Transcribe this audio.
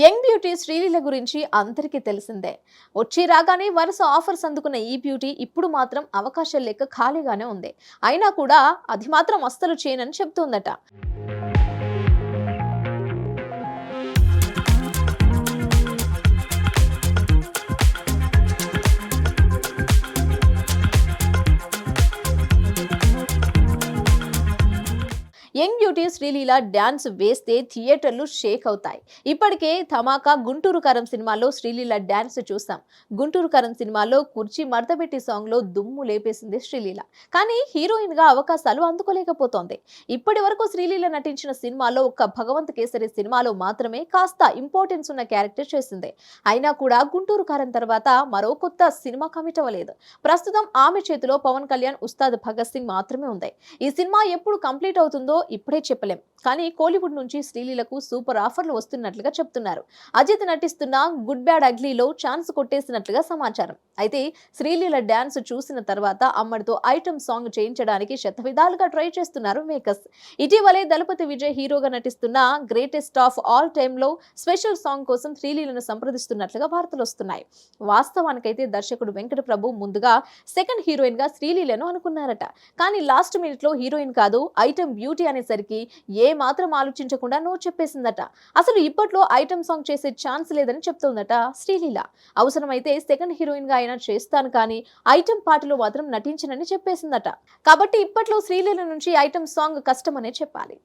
Young beauty Sreeleela గురించి అందరికీ తెలిసిందే. వచ్చి రాగానే వరుస ఆఫర్స్ అందుకున్న ఈ బ్యూటీ ఇప్పుడు మాత్రం అవకాశాలు లేక ఖాళీగానే ఉంది. అయినా కూడా అది మాత్రం అస్సలు చేయనని చెప్తుందట. యంగ్ బ్యూటీ శ్రీలీల డ్యాన్స్ వేస్తే థియేటర్లు షేక్ అవుతాయి. ఇప్పటికే ధమాకా గుంటూరు కరం సినిమాలో శ్రీలీల డ్యాన్స్ చూసాం. గుంటూరు కరం సినిమాలో కుర్చీ మడతబెట్టి సాంగ్లో దుమ్ము లేపేసింది శ్రీలీల. కానీ హీరోయిన్గా అవకాశాలు అందుకోలేకపోతోంది. ఇప్పటి వరకు శ్రీలీల నటించిన సినిమాలో ఒక్క భగవంత్ కేసరి సినిమాలో మాత్రమే కాస్త ఇంపార్టెన్స్ ఉన్న క్యారెక్టర్ చేసింది. అయినా కూడా గుంటూరు కారం తర్వాత మరో కొత్త సినిమా కమిట్ అవ్వలేదు. ప్రస్తుతం ఆమె చేతిలో పవన్ కళ్యాణ్ ఉస్తాద్ భగత్ సింగ్ మాత్రమే ఉంది. ఈ సినిమా ఎప్పుడు కంప్లీట్ అవుతుందో ఇప్పుడే చెప్పలేం. కానీ కోలీవుడ్ నుంచి శ్రీలీలకు సూపర్ ఆఫర్లు వస్తున్నట్లుగా చెప్తున్నారు. అజిత్ నటిస్తున్న గుడ్ బ్యాడ్ అగ్లీలో ఛాన్స్ కొట్టేసినట్లుగా సమాచారం. అయితే శ్రీలీల డ్యాన్స్ చూసిన తర్వాత అమ్మడితో ఐటమ్ సాంగ్ చేయించడానికి శతవిధాలుగా ట్రై చేస్తున్నారు మేకర్స్. ఇటీవలే దళపతి విజయ్ హీరోగా నటిస్తున్న గ్రేటెస్ట్ ఆఫ్ ఆల్ టైంలో స్పెషల్ సాంగ్ కోసం శ్రీలీలను సంప్రదిస్తున్నట్లుగా వార్తలు వస్తున్నాయి. వాస్తవానికైతే దర్శకుడు వెంకట ప్రభు ముందుగా సెకండ్ హీరోయిన్గా శ్రీలీలను అనుకున్నారట. కానీ లాస్ట్ మినిట్లో హీరోయిన్ కాదు ఐటమ్ బ్యూటీ అనేసరికి ఏ మాత్రం ఆలోచించకుండా నువ్వు చెప్పేసిందట. అసలు ఇప్పట్లో ఐటమ్ సాంగ్ చేసే ఛాన్స్ లేదని చెప్తోందట శ్రీలీల. అవసరమైతే సెకండ్ హీరోయిన్గా అయినా చేస్తాను కానీ ఐటమ్ పాటలో మాత్రం నటించనని చెప్పేసిందట. కాబట్టి ఇప్పట్లో శ్రీలీల నుంచి ఐటమ్ సాంగ్ కష్టమనే చెప్పాలి.